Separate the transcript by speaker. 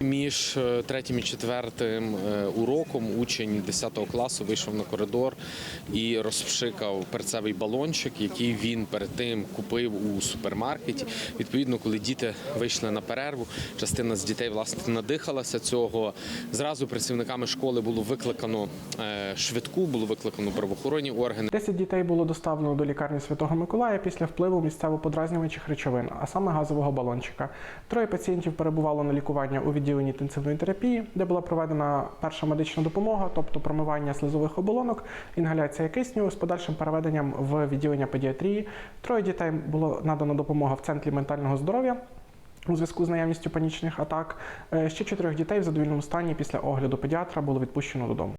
Speaker 1: Між е, третім і четвертим е, уроком учень 10 класу вийшов на коридор і розпшикав перцевий балончик, який він перед тим купив у супермаркеті. Відповідно, коли діти вийшли на перерву, частина з дітей власне надихалася цього. Зразу працівниками школи було викликано е, швидку, було викликано правоохоронні органи.
Speaker 2: 10 дітей було доставлено до лікарні Святого Миколая після впливу місцево-подразнювачих речовин, а саме газового балончика. Троє пацієнтів перебувало на лікуванні у відділенні інтенсивної терапії, де була проведена перша медична допомога, тобто промивання слизових оболонок, інгаляція кисню з подальшим переведенням в відділення педіатрії. Троє дітей було надано допомога в центрі ментального здоров'я. У зв'язку з наявністю панічних атак Е, ще чотирьох дітей в задовільному стані після огляду педіатра було відпущено додому.